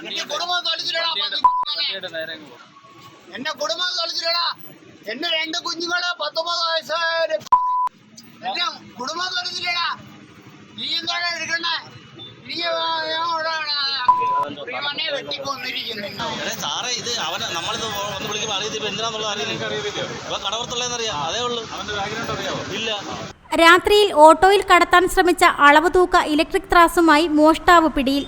എന്റെ കുടുംബം തൊളിച്ചില്ലടാ എന്റെ കുടുംബം തൊളിച്ചില്ലടാ എന്റെ രണ്ട് കുഞ്ഞുങ്ങൾ പത്തൊമ്പത് വയസ്സായ എന്റെ കുടുംബം തൊളിച്ചില്ലടാ പ്രിയമനെ വെട്ടിക്കൊന്നിരിക്കുന്നു. സാറേ ഇത് അവനെ നമ്മളിത് വന്ന് വിളിക്കുമ്പോൾ അറിയത്തില്ല. എന്തിനാന്നുള്ളത് എന്തിനാന്നുള്ള അറിയില്ല ഇപ്പൊ കടവർത്തുള്ളതെന്നറിയാം അതേ ഉള്ളൂ. ഇല്ല. രാത്രിയിൽ ഓട്ടോയിൽ കടത്താൻ ശ്രമിച്ച അളവ് തൂക്ക ഇലക്ട്രിക് ത്രാസുമായി മോഷ്ടാവ് പിടിയിൽ.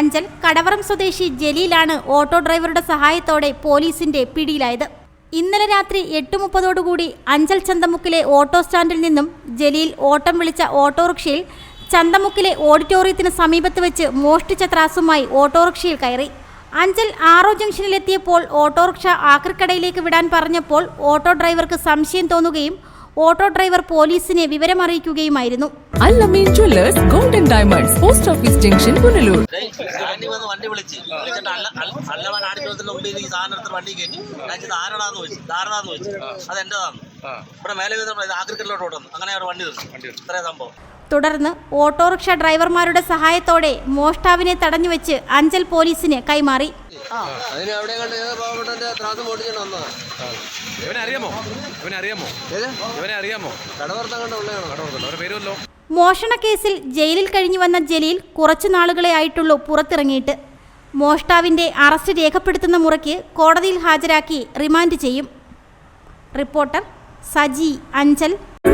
അഞ്ചൽ കടവറം സ്വദേശി ജലീലാണ് ഓട്ടോ ഡ്രൈവറുടെ സഹായത്തോടെ പോലീസിന്റെ പിടിയിലായത്. ഇന്നലെ രാത്രി എട്ട് മുപ്പതോടുകൂടി അഞ്ചൽ ചന്തമുക്കിലെ ഓട്ടോ സ്റ്റാൻഡിൽ നിന്നും ജലീൽ ഓട്ടം വിളിച്ച ഓട്ടോറിക്ഷയിൽ ചന്തമുക്കിലെ ഓഡിറ്റോറിയത്തിന് സമീപത്ത് വെച്ച് മോഷ്ടിച്ച ത്രാസുമായി ഓട്ടോറിക്ഷയിൽ കയറി. അഞ്ചൽ ആറോ ജംഗ്ഷനിലെത്തിയപ്പോൾ ഓട്ടോറിക്ഷ ആക്രിക്കടയിലേക്ക് വിടാൻ പറഞ്ഞപ്പോൾ ഓട്ടോ ഡ്രൈവർക്ക് സംശയം തോന്നുകയും ഓട്ടോ ഡ്രൈവർ പോലീസിനെ വിവരമറിയിക്കുകയുമായിരുന്നു. Allameen jewellers golden diamonds post office junction Punalur വന്ന് വണ്ടി വിളിച്ച് വിളിച്ചിട്ട് അല്ല അല്ല- അല്ലവൻ ആടിച്ചോളത്തിന്റെ മുമ്പിൽ ഈ സാധനം എടുത്ത് വണ്ടി കയറ്റി ഞാൻ ഇത് ആരടാന്ന് ചോദിച്ചു ധാരണാന്ന് ചോദിച്ചു അത് എന്റേതാണ് ഇവിടെ മേലെ വീതം ഇത് ആക്രിക്കലിലോട്ട് ഓടുന്നു അങ്ങനെ അവിടെ വണ്ടി സംഭവം തുടർന്ന് ഓട്ടോറിക്ഷ ഡ്രൈവർമാരുടെ സഹായത്തോടെ മോഷ്ടാവിനെ തടഞ്ഞുവെച്ച് അഞ്ചൽ പോലീസിന് കൈമാറി അതിന് അവിടെ ഇവനെ അറിയാമോ? ഇവനെ അറിയാമോ ഇവനെ അറിയാമോ കടവർത്തങ്ങണ്ട അവരുടെ പേരുമല്ലോ മോഷണ കേസിൽ ജയിലിൽ കഴിഞ്ഞു വന്ന ജലീൽ കുറച്ചു നാളുകളെ ആയിട്ടുള്ളൂ പുറത്തിറങ്ങിയിട്ട്. മോഷ്ടാവിന്റെ അറസ്റ്റ് രേഖപ്പെടുത്തുന്ന മുറയ്ക്ക് കോടതിയിൽ ഹാജരാക്കി റിമാൻഡ് ചെയ്യും. Reporter Saji Anchal.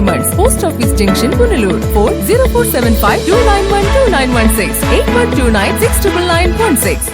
diamonds. Post Office Junction, Punalur. Phone 04752912916 8129